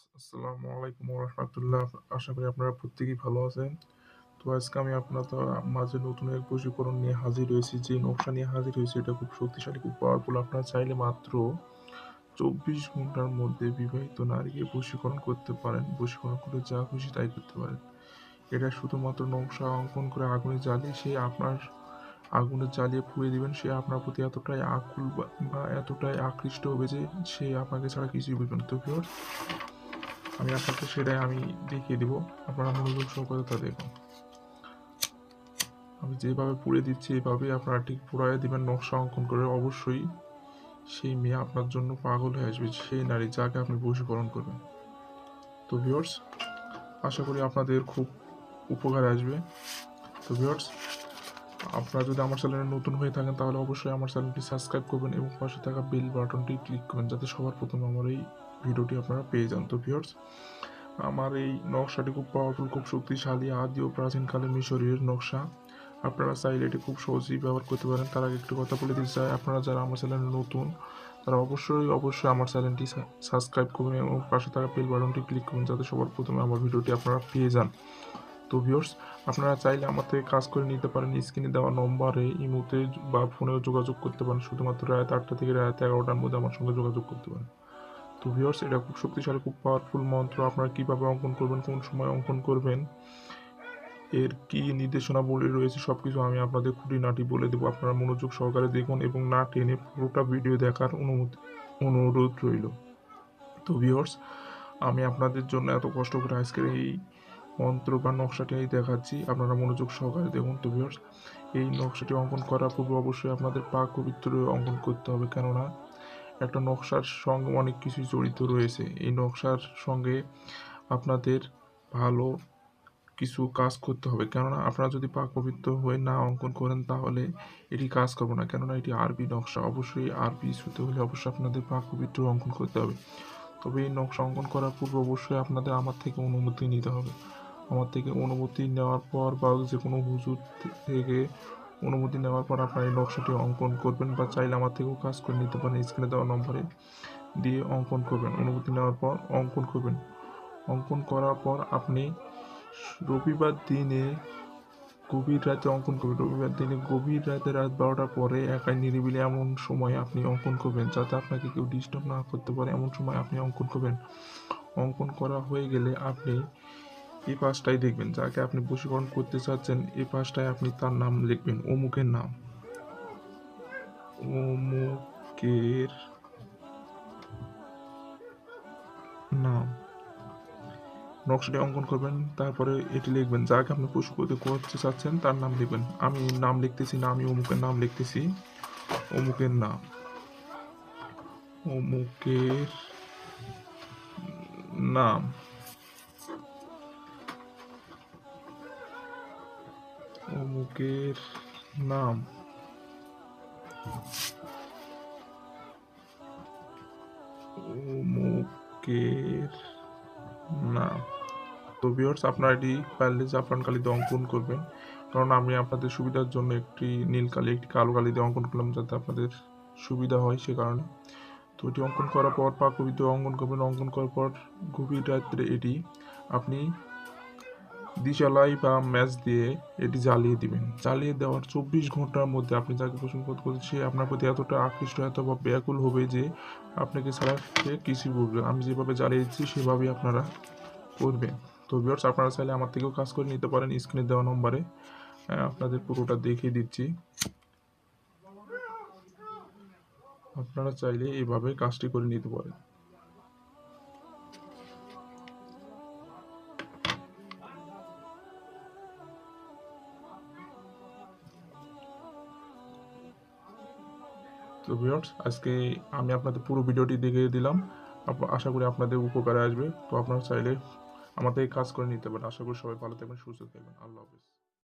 আসসালামু আলাইকুম রহমতুল্লাহ আশা করি আপনারা প্রত্যেকেই ভালো আছেন। তো আজকে আমি আপনাদের মাঝে নতুন এক বশীকরণ নিয়ে হাজির হয়েছি। যে নকশা নিয়ে হাজির হয়েছে, এটা খুব শক্তিশালী, খুব পাওয়ারফুল আপনারা চাইলে মাত্র চব্বিশ ঘণ্টার মধ্যে বিবাহিত নারীকে বশীকরণ করতে পারেন। বশীকরণ করে যা খুশি তাই করতে পারেন। এটা শুধুমাত্র নকশা অঙ্কন করে আগুনে জ্বালিয়ে সে আপনার আগুনে জ্বালিয়ে পুড়িয়ে দিবেন। সে আপনার প্রতি এতটাই আকুল বা এতটাই আকৃষ্ট হবে যে সে আপনাকে ছাড়া কিছুই বুঝবে না। তো আমি আপনাকে সেটাই আমি দেখিয়ে দিব। আপনারা মনোযোগ সহকারে তা দেখুন। আমি যেভাবে পুড়ে দিচ্ছি এইভাবে আপনারা ঠিক পুরাই দিবেন, নকশা অঙ্কন করে অবশ্যই সেই মেয়ে আপনার জন্য পাগল হয়ে আসবে, সেই নারী যাকে আপনি বশীকরণ করবেন। তো ভিওর্স আশা করি আপনাদের খুব উপকার আসবে। তো ভিউয়ার্স আপনারা যদি আমার চ্যানেলে নতুন হয়ে থাকেন, তাহলে অবশ্যই আমার চ্যানেলটি সাবস্ক্রাইব করবেন এবং পাশে থাকা বেল বাটনটি ক্লিক করবেন, যাতে সবার প্রথমে আমার এই ভিডিওটি আপনারা পেয়ে যান। তো ভিউয়ার্স আমার এই নকশাটি খুব পাওয়ারফুল খুব শক্তিশালী আদি ও প্রাচীনকালের মিশরীয় নকশা। আপনারা চাইলে এটি খুব সহজেই ব্যবহার করতে পারেন। তার আগে একটু কথা বলে দিতে চাই, আপনারা যারা আমার চ্যানেলে নতুন, তারা অবশ্যই অবশ্যই আমার চ্যানেলটি সাবস্ক্রাইব করবেন এবং পাশে থাকা বেল বাটনটি ক্লিক করবেন যাতে সবার প্রথমে আমার ভিডিওটি আপনারা পেয়ে যান। তো ভিউর্স আপনারা চাইলে আমার থেকে কাজ করে নিতে পারেন। স্ক্রিনে দেওয়া নম্বরে ইমোতে বা ফোনেও যোগাযোগ করতে পারেন। শুধুমাত্র রাত আটটা থেকে রাত এগারোটার মধ্যে আমার সঙ্গে যোগাযোগ করতে পারেন। তো ভিউর্স এটা খুব শক্তিশালী, খুব পাওয়ারফুল মন্ত্র। আপনারা কীভাবে অঙ্কন করবেন, কোন সময় অঙ্কন করবেন, এর কি নির্দেশনা বলে রয়েছে সব কিছু আমি আপনাদের খুঁটিনাটি বলে দেবো। আপনারা মনোযোগ সহকারে দেখুন এবং না টেনে পুরোটা ভিডিও দেখার অনুমতি, অনুরোধ রইল। তো ভিউর্স আমি আপনাদের জন্য এত কষ্ট করে আজকের এই মন্ত্র বা নকশাটি আমি দেখাচ্ছি। আপনারা মনোযোগ সহকারে দেখুন তো ভিউর্স এই নকশাটি অঙ্কন করার পূর্বে অবশ্যই আপনাদের পাক পবিত্র অঙ্কন করতে হবে। কেননা একটা নকশার সঙ্গে অনেক কিছুই জড়িত রয়েছে। এই নকশার সঙ্গে আপনাদের ভালো কিছু কাজ করতে হবে। কেননা আপনারা যদি পাক পবিত্র হয়ে না অঙ্কন করেন, তাহলে এটি কাজ করবে না। কেননা এটি আরবি নকশা। অবশ্যই আরবি হতে হলে অবশ্যই আপনাদের পাক পবিত্র অঙ্কন করতে হবে। তবে এই নকশা অঙ্কন করার পূর্বে অবশ্যই আপনাদের আমার থেকে অনুমতি নিতে হবে। আমার থেকে অনুমতি নেওয়ার পর বা যে কোনো হুজুর থেকে অনুমতি নেওয়ার পর আপনার এই নকশাটি অঙ্কন করবেন বা চাইলে আমার থেকেও কাজ করে নিতে পারেন স্ক্রিনে দেওয়া নম্বরে দিয়ে অঙ্কন করবেন। অনুমতি নেওয়ার পর অঙ্কন করবেন। অঙ্কন করার পর আপনি রবিবার দিনে গভীর রাতে অঙ্কন করবেন। রবিবার দিনে গভীর রাতে রাত বারোটার পরে একাই নিরিবিলি এমন সময় আপনি অঙ্কন করবেন, যাতে আপনাকে কেউ ডিস্টার্ব না করতে পারে। এমন সময় আপনি অঙ্কন করবেন। অঙ্কন করা হয়ে গেলে আপনি এই পাশটাই দেখবেন, যাকে আপনি বশীকরণ করতে চাচ্ছেন, এই পাশটায় আপনি তার নাম লিখবেন, অমুকের নাম। অমুকের নাম। নকশাটি অঙ্কন করবেন, তারপরে এটি লিখবেন, যাকে আপনি পশু করতে করতে চাচ্ছেন, তার নাম লিখবেন। আমি নাম লিখতেছি না, আমি অমুকের নাম লিখতেছি। অমুকের নাম। অমুকের নাম। অমুকের নাম। অমুকের নাম। তো ভিউয়ার্স আপনারা এটি পারলে জাফরান কালিতে অঙ্কন করবেন, কারণ আমি আপনাদের সুবিধার জন্য একটি নীল কালি, একটি কালো কালি দিয়ে অঙ্কন করলাম যাতে আপনাদের সুবিধা হয় সে কারণে। তো এটি অঙ্কন করার পর, পাক কবিতা অঙ্কন করবেন। অঙ্কন করার পর গভীর রাত্রে এটি আপনি দিশালাই বা ম্যাচ দিয়ে এটি জ্বালিয়ে দিবেন। জ্বালিয়ে দেওয়ার চব্বিশ ঘণ্টার মধ্যে আপনি যাকে পছন্দ করতে সে আপনার প্রতি এতটা আকৃষ্ট অথবা ব্যাকুল হবে যে আপনাকে ছাড়া সে কিছুই বুঝবে আমি যেভাবে জ্বালিয়ে দিচ্ছি, সেভাবেই আপনারা করবেন। তো ভিউয়ার্স আপনারা চাইলে আমার থেকেও কাজ করে নিতে পারেন। স্ক্রিনে দেওয়া নম্বরে আপনাদের পুরোটা দেখিয়ে দিচ্ছি। আপনারা চাইলে এইভাবে কাজটি করে নিতে পারেন। তো ভিউয়ার্স, আজকে আমি আপনাদের পুরো ভিডিওটি দেখিয়ে দিলাম। আশা করি আপনাদের উপকারে আসবে। তো আপনারা চাইলে আমাদের কাজ করে নিতে পারেন। আশা করি সবাই ভালো থাকবেন, সুস্থ থাকবেন। আল্লাহ হাফিজ।